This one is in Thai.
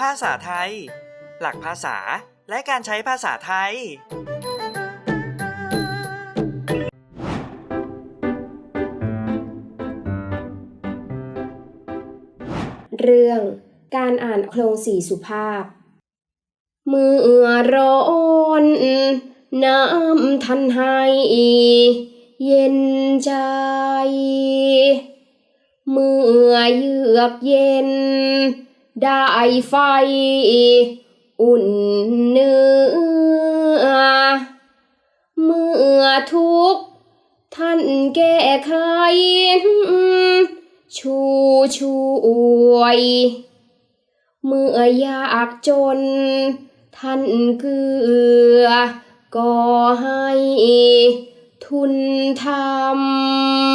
ภาษาไทย หลักภาษาและการใช้ภาษาไทย เรื่องการอ่านโครงสี่สุภาพเมื่อร้อนน้ำทันให้เย็นใจ เมื่อเยือกเย็น ได้ไฟอุ่นเนื้อ เมื่อทุกท่านแก้ไขชูช่วย เมื่อยากจน ท่านเกือ ก็ให้ทุนทำ